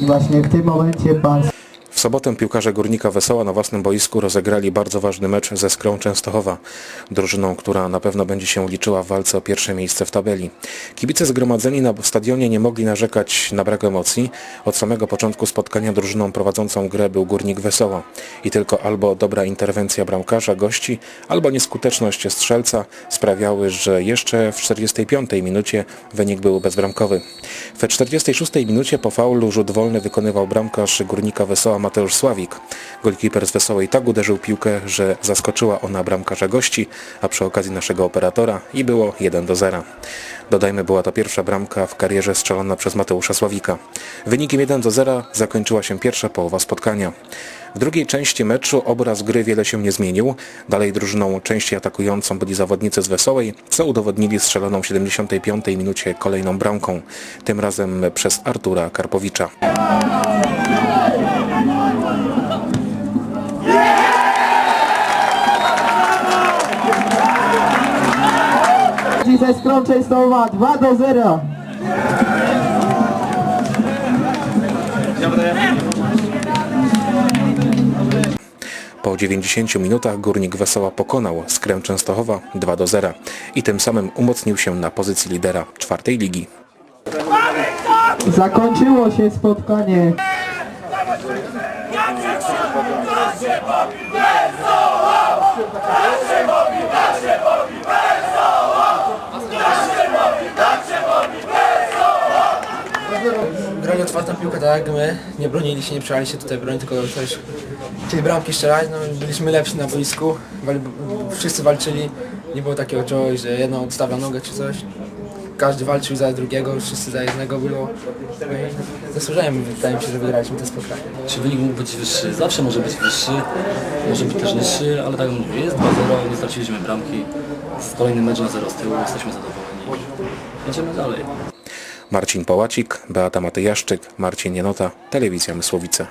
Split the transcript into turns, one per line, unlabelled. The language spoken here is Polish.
I właśnie w tym momencie pan...
W sobotę piłkarze Górnika Wesoła na własnym boisku rozegrali bardzo ważny mecz ze Skrą Częstochowa, drużyną, która na pewno będzie się liczyła w walce o pierwsze miejsce w tabeli. Kibice zgromadzeni na stadionie nie mogli narzekać na brak emocji. Od samego początku spotkania drużyną prowadzącą grę był Górnik Wesoła i tylko albo dobra interwencja bramkarza gości, albo nieskuteczność strzelca sprawiały, że jeszcze w 45 minucie wynik był bezbramkowy. We 46 minucie po faulu rzut wolny wykonywał bramkarz Górnika Wesoła Mateusz Sławik. Golkiper z Wesołej tak uderzył piłkę, że zaskoczyła ona bramkarza gości, a przy okazji naszego operatora i było 1 do 0. Dodajmy, była to pierwsza bramka w karierze strzelona przez Mateusza Sławika. Wynikiem 1 do 0 zakończyła się pierwsza połowa spotkania. W drugiej części meczu obraz gry wiele się nie zmienił. Dalej drużyną częściej atakującą byli zawodnicy z Wesołej, co udowodnili strzeloną w 75 minucie kolejną bramką, tym razem przez Artura Karpowicza.
Ze Skrą Częstochowa 2 do 0.
Po 90 minutach Górnik Wesoła pokonał Skrę Częstochowa 2 do 0 i tym samym umocnił się na pozycji lidera czwartej ligi.
Zakończyło się spotkanie.
Grali otwartą piłkę tak jak my, nie bronili się, nie przejęli się tutaj broni, tylko też chcieli bramki strzelać, no byliśmy lepsi na boisku, wszyscy walczyli, nie było takiego czegoś, że jedno odstawia nogę czy coś. Każdy walczył za drugiego, wszyscy za jednego było. No i Zasłużyłem, wydaje mi się, że wygraliśmy te spotkanie.
Czy wynik mógł być wyższy? Zawsze może być wyższy, może być też niższy, ale tak jak mówię, jest 2-0, nie straciliśmy bramki. Z kolejny mecz na 0 z tyłu, jesteśmy zadowoleni. Idziemy dalej.
Marcin Pałacik, Beata Matyjaszczyk, Marcin Janota, Telewizja Mysłowice.